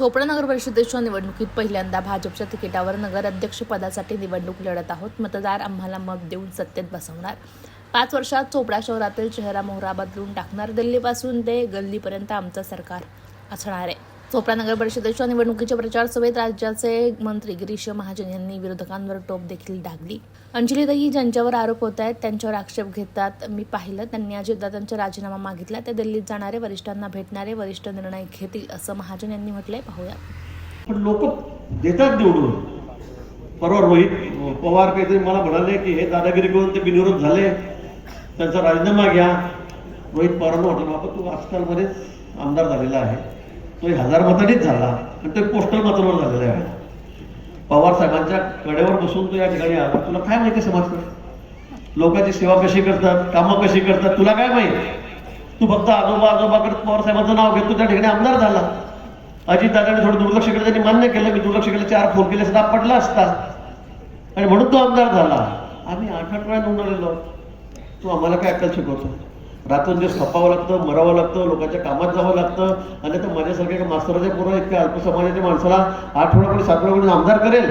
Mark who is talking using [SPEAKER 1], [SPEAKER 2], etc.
[SPEAKER 1] चोपडा नगर परिषदेच्या निवडणुकीत पहिल्यांदा भाजपच्या तिकिटावर नगराध्यक्षपदासाठी निवडणूक लढत आहोत. मतदार आम्हाला मत देऊन सत्तेत बसवणार. पाच वर्षात चोपडा शहरातील चेहरा मोहरा बदलून टाकणार. दिल्लीपासून ते गल्लीपर्यंत आमचं सरकार असणार आहे. चोपडा नगर परिषदेच्या निवडणुकीच्या प्रचार सभेत राज्याचे मंत्री गिरीश महाजन यांनी विरोधकांवर टोप देखील डागली. अंजलीताई ज्यांच्यावर आरोप होत आहेत त्यांच्यावर आक्षेप घेतात. मी पाहिलं त्यांनी अजितदादांचा राजीनामा मागितला. ते दिल्लीत जाणारे वरिष्ठांना भेटणारे वरिष्ठ निर्णय घेतील असं महाजन यांनी म्हटलंय. पाहूया.
[SPEAKER 2] पण लोक देतात निवडून. परवा रोहित पवार काहीतरी मला म्हणाले की हे दादागिरी करून ते बिनविरोध झाले. त्यांचा राजीनामा घ्या. रोहित पवारांना म्हटलं बाबा तू आजकाल आजकालमध्येच आमदार झालेला आहे. तो हजार मतांनीच झाला. आणि तो पोस्टल मतांवर झालेला आहे. पवार साहेबांच्या कडेवर बसून तो या ठिकाणी आला. तुला काय माहिती समाजकडे लोकांची सेवा कशी करतात? कामं कशी करतात? तुला काय माहीत? तू फक्त आजोबा आजोबा करत पवार साहेबांचं नाव घेतो त्या ठिकाणी आमदार झाला. अजित दादाने थोडं दुर्लक्ष केलं. त्यांनी मान्य केलं. मी दुर्लक्ष केलं. चार फोन केले असता पडला असता. आणि म्हणून तो आमदार झाला. आम्ही आठ आठ वेळा नोंदवलेलो. तू आम्हाला काय अक्कल शिकवतो? रात्रंदिवस खपावं लागतं मरावं लागतं लोकांच्या कामात जावं लागतं आणि तर माझ्यासारख्या मास्तराच्या पोरं इतक्या अल्पसमाजाच्या माणसाला आठवडा कोणी सात कोणी आमदार करेल.